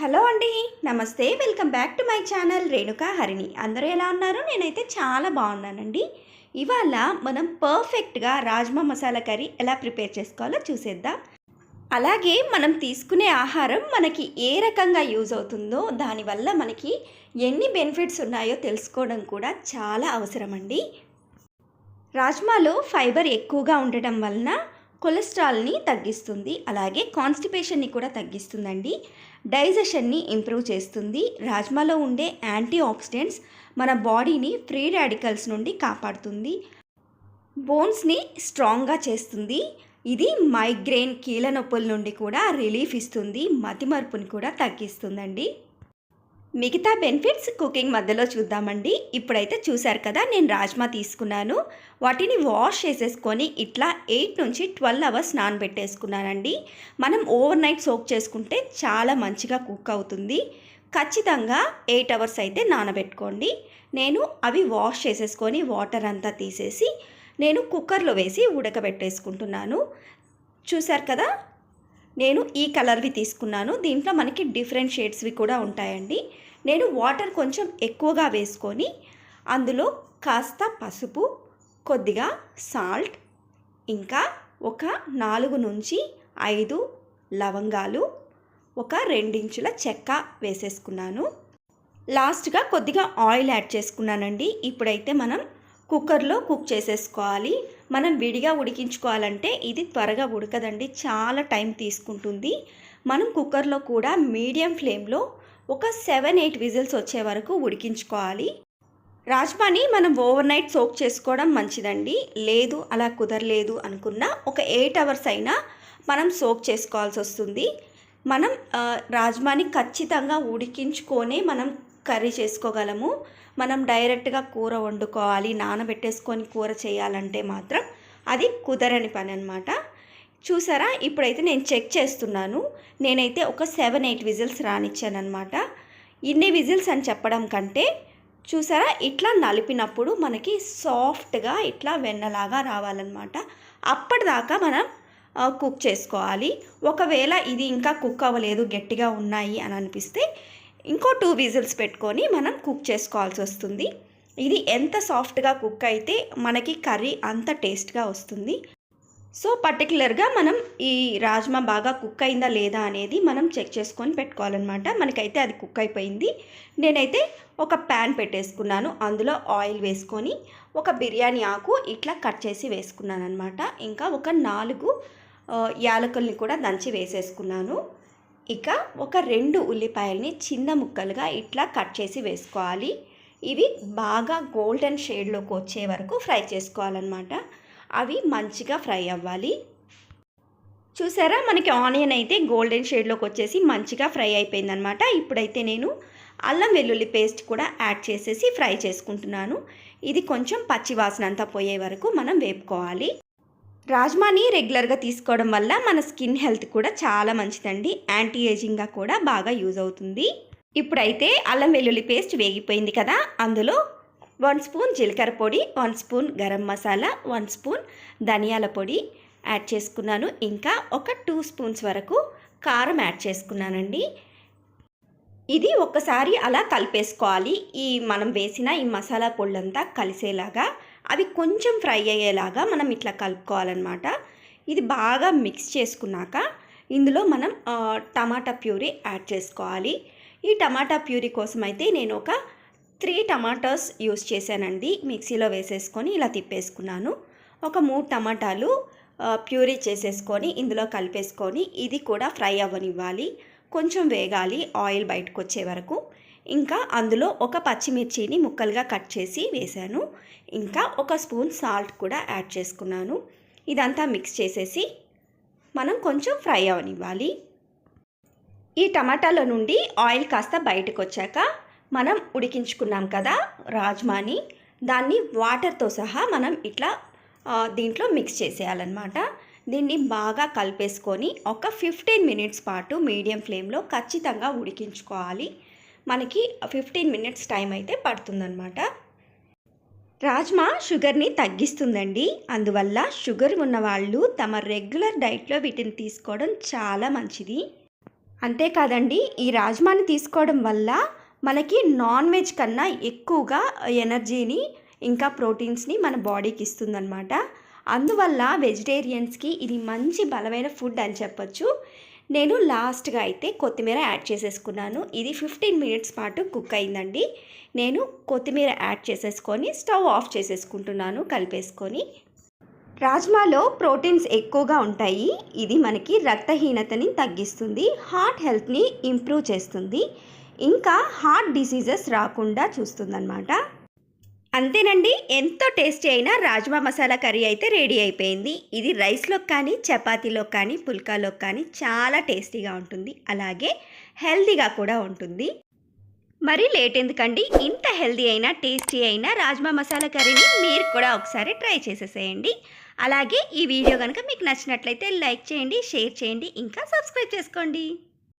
Hello అండి. నమస్తే. Welcome back to my channel Renuka Harini. అందరూ ఎలా ఉన్నారు? నేనైతే చాలా బాగున్నానండి. ఇవాళ మనం పర్ఫెక్ట్గా రాజ్మా మసాలా కర్రీ ఎలా ప్రిపేర్ చేసుకోవాలో చూసేద్దాం. అలాగే మనం తీసుకునే ఆహారం మనకి ఏ రకంగా యూజ్ అవుతుందో దానివల్ల మనకి ఎన్ని బెనిఫిట్స్ ఉన్నాయో తెలుసుకోవడం కూడా చాలా అవసరం అండి రాజ్మాలో ఫైబర్ ఎక్కువగా ఉండటం వలన కొలెస్ట్రాల్ని తగ్గిస్తుంది అలాగే కాన్స్టిపేషన్ని కూడా తగ్గిస్తుందండి. డైజెషన్ని ఇంప్రూవ్ చేస్తుంది. రాజ్మాలో ఉండే యాంటీ ఆక్సిడెంట్స్ మన బాడీని ఫ్రీ రాడికల్స్ నుండి కాపాడుతుంది. బోన్స్ని స్ట్రాంగ్గా చేస్తుంది. ఇది మైగ్రేన్ కీళ్ళ నొప్పుల నుండి కూడా రిలీఫ్ ఇస్తుంది. మతిమరుపుని కూడా తగ్గిస్తుందండి. మిగతా బెనిఫిట్స్ కుకింగ్ మధ్యలో చూద్దామండి. ఇప్పుడైతే చూశారు కదా నేను రాజ్మా తీసుకున్నాను. వాటిని వాష్ చేసేసుకొని ఇట్లా ఎయిట్ నుంచి ట్వెల్వ్ అవర్స్ నానబెట్టేసుకున్నానండి. మనం ఓవర్ నైట్ సోక్ చేసుకుంటే చాలా మంచిగా కుక్ అవుతుంది. ఖచ్చితంగా ఎయిట్ అవర్స్ అయితే నానబెట్టుకోండి. నేను అవి వాష్ చేసేసుకొని వాటర్ అంతా తీసేసి నేను కుక్కర్లో వేసి ఉడకబెట్టేసుకుంటున్నాను. చూశారు కదా నేను ఈ కలర్వి తీసుకున్నాను. దీంట్లో మనకి డిఫరెంట్ షేడ్స్వి కూడా ఉంటాయండి. నేను వాటర్ కొంచెం ఎక్కువగా వేసుకొని అందులో కాస్త పసుపు కొద్దిగా సాల్ట్ ఇంకా ఒక నాలుగు నుంచి ఐదు లవంగాలు ఒక రెండించుల చెక్క వేసేసుకున్నాను. లాస్ట్గా కొద్దిగా ఆయిల్ యాడ్ చేసుకున్నానండి. ఇప్పుడైతే మనం కుక్కర్లో కుక్ చేసేసుకోవాలి. మనం విడిగా ఉడికించుకోవాలంటే ఇది త్వరగా ఉడకదండి. చాలా టైం తీసుకుంటుంది. మనం కుక్కర్లో కూడా మీడియం ఫ్లేమ్లో ఒక సెవెన్ ఎయిట్ విజిల్స్ వచ్చే వరకు ఉడికించుకోవాలి. రాజ్మాని మనం ఓవర్ నైట్ సోక్ చేసుకోవడం మంచిదండి. లేదు అలా కుదరలేదు అనుకున్న ఒక ఎయిట్ అవర్స్ అయినా మనం సోక్ చేసుకోవాల్సి వస్తుంది. మనం రాజ్మాని ఖచ్చితంగా ఉడికించుకొనే మనం కర్రీ చేసుకోగలము. మనం డైరెక్ట్గా కూర వండుకోవాలి నానబెట్టేసుకొని కూర చేయాలంటే మాత్రం అది కుదరని పని అనమాట చూసారా? ఇప్పుడైతే నేను చెక్ చేస్తున్నాను. నేనైతే ఒక సెవెన్ ఎయిట్ విజిల్స్ రానిచ్చానమాట ఇన్ని విజిల్స్ అని చెప్పడం కంటే చూసారా? ఇట్లా నలిపినప్పుడు మనకి సాఫ్ట్గా ఇట్లా వెన్నలాగా రావాలన్నమాట. అప్పటిదాకా మనం కుక్ చేసుకోవాలి. ఒకవేళ ఇది ఇంకా కుక్ అవ్వలేదు గట్టిగా ఉన్నాయి అని అనిపిస్తే ఇంకో టూ విజిల్స్ పెట్టుకొని మనం కుక్ చేసుకోవాల్సి వస్తుంది. ఇది ఎంత సాఫ్ట్గా కుక్ అయితే మనకి కర్రీ అంత టేస్ట్గా వస్తుంది. సో పర్టికులర్గా మనం ఈ రాజ్మా బాగా కుక్ అయిందా లేదా అనేది మనం చెక్ చేసుకొని పెట్టుకోవాలన్నమాట. మనకైతే అది కుక్ అయిపోయింది. నేనైతే ఒక ప్యాన్ పెట్టేసుకున్నాను. అందులో ఆయిల్ వేసుకొని ఒక బిర్యానీ ఆకు ఇట్లా కట్ చేసి వేసుకున్నాను అనమాట ఇంకా ఒక నాలుగు యాలకుల్ని కూడా దంచి వేసేసుకున్నాను. ఇక ఒక రెండు ఉల్లిపాయల్ని చిన్న ముక్కలుగా ఇట్లా కట్ చేసి వేసుకోవాలి. ఇవి బాగా గోల్డెన్ షేడ్లోకి వచ్చే వరకు ఫ్రై చేసుకోవాలన్నమాట. అవి మంచిగా ఫ్రై అవ్వాలి. చూసారా? మనకి ఆనియన్ అయితే గోల్డెన్ షేడ్లోకి వచ్చేసి మంచిగా ఫ్రై అయిపోయిందనమాట ఇప్పుడైతే నేను అల్లం వెల్లుల్లి పేస్ట్ కూడా యాడ్ చేసేసి ఫ్రై చేసుకుంటున్నాను. ఇది కొంచెం పచ్చి వాసన అంతా పోయే వరకు మనం వేపుకోవాలి. రాజ్మాని రెగ్యులర్గా తీసుకోవడం వల్ల మన స్కిన్ హెల్త్ కూడా చాలా మంచిదండి. యాంటీ ఏజింగ్గా కూడా బాగా యూజ్ అవుతుంది. ఇప్పుడైతే అల్లం వెల్లుల్లి పేస్ట్ వేగిపోయింది కదా అందులో వన్ స్పూన్ జీలకర్ర పొడి one spoon garam masala one spoon ధనియాల పొడి యాడ్ చేసుకున్నాను. ఇంకా ఒక టూ స్పూన్స్ వరకు కారం యాడ్ చేసుకున్నానండి. ఇది ఒక్కసారి అలా కలిపేసుకోవాలి. ఈ మనం వేసిన ఈ మసాలా పొళ్ళంతా కలిసేలాగా అవి కొంచెం ఫ్రై అయ్యేలాగా మనం ఇట్లా కలుపుకోవాలన్నమాట. ఇది బాగా మిక్స్ చేసుకున్నాక ఇందులో మనం టమాటా ప్యూరీ యాడ్ చేసుకోవాలి. ఈ టమాటా ప్యూరీ కోసం అయితే నేను ఒక త్రీ టమాటాస్ యూస్ చేశానండి. మిక్సీలో వేసేసుకొని ఇలా తిప్పేసుకున్నాను. ఒక మూడు టమాటాలు ప్యూరీ చేసేసుకొని ఇందులో కలిపేసుకొని ఇది కూడా ఫ్రై అవ్వనివ్వాలి. కొంచెం వేగాలి ఆయిల్ బయటకు వచ్చే వరకు. ఇంకా అందులో ఒక పచ్చిమిర్చిని ముక్కలుగా కట్ చేసి వేశాను. ఇంకా ఒక స్పూన్ సాల్ట్ కూడా యాడ్ చేసుకున్నాను. ఇదంతా మిక్స్ చేసేసి మనం కొంచెం ఫ్రై అవనివ్వాలి. ఈ టమాటాలో నుండి ఆయిల్ కాస్త బయటకు వచ్చాక మనం ఉడికించుకున్నాం కదా రాజ్మాని. దాన్ని వాటర్తో సహా మనం ఇట్లా దీంట్లో మిక్స్ చేసేయాలన్నమాట. దీన్ని బాగా కలిపేసుకొని ఒక ఫిఫ్టీన్ మినిట్స్ పాటు మీడియం ఫ్లేమ్లో ఖచ్చితంగా ఉడికించుకోవాలి. మనకి ఫిఫ్టీన్ మినిట్స్ టైం అయితే పడుతుందన్నమాట. రాజ్మా షుగర్ని తగ్గిస్తుందండి. అందువల్ల షుగర్ ఉన్న వాళ్ళు తమ రెగ్యులర్ డైట్లో వీటిని తీసుకోవడం చాలా మంచిది. అంతేకాదండి ఈ రాజ్మాని తీసుకోవడం వల్ల మనకి నాన్ వెజ్ కన్నా ఎక్కువగా ఎనర్జీని ఇంకా ప్రోటీన్స్ని మన బాడీకి ఇస్తుందన్నమాట. అందువల్ల వెజిటేరియన్స్కి ఇది మంచి బలమైన ఫుడ్ అని చెప్పొచ్చు. నేను లాస్ట్గా అయితే కొత్తిమీర యాడ్ చేసేసుకున్నాను. ఇది ఫిఫ్టీన్ మినిట్స్ పాటు కుక్ అయిందండి. నేను కొత్తిమీర యాడ్ చేసేసుకొని స్టవ్ ఆఫ్ చేసేసుకుంటున్నాను కలిపేసుకొని. రాజ్మాలో ప్రోటీన్స్ ఎక్కువగా ఉంటాయి. ఇది మనకి రక్తహీనతని తగ్గిస్తుంది హార్ట్ హెల్త్ని ఇంప్రూవ్ చేస్తుంది ఇంకా హార్ట్ డిసీజెస్ రాకుండా చూస్తుందన్నమాట. అంతేనండి ఎంతో టేస్టీ అయిన రాజ్మా మసాలా కర్రీ అయితే రెడీ అయిపోయింది. ఇది రైస్లో కానీ చపాతీలో కానీ పుల్కాలో కానీ చాలా టేస్టీగా ఉంటుంది. అలాగే హెల్తీగా కూడా ఉంటుంది. మరి లేట్ ఎందుకండి? ఇంత హెల్దీ అయినా టేస్టీ అయిన రాజ్మా మసాలా కర్రీని మీరు కూడా ఒకసారి ట్రై చేసేసేయండి. అలాగే ఈ వీడియో కనుక మీకు నచ్చినట్లయితే లైక్ చేయండి షేర్ చేయండి ఇంకా సబ్స్క్రైబ్ చేసుకోండి.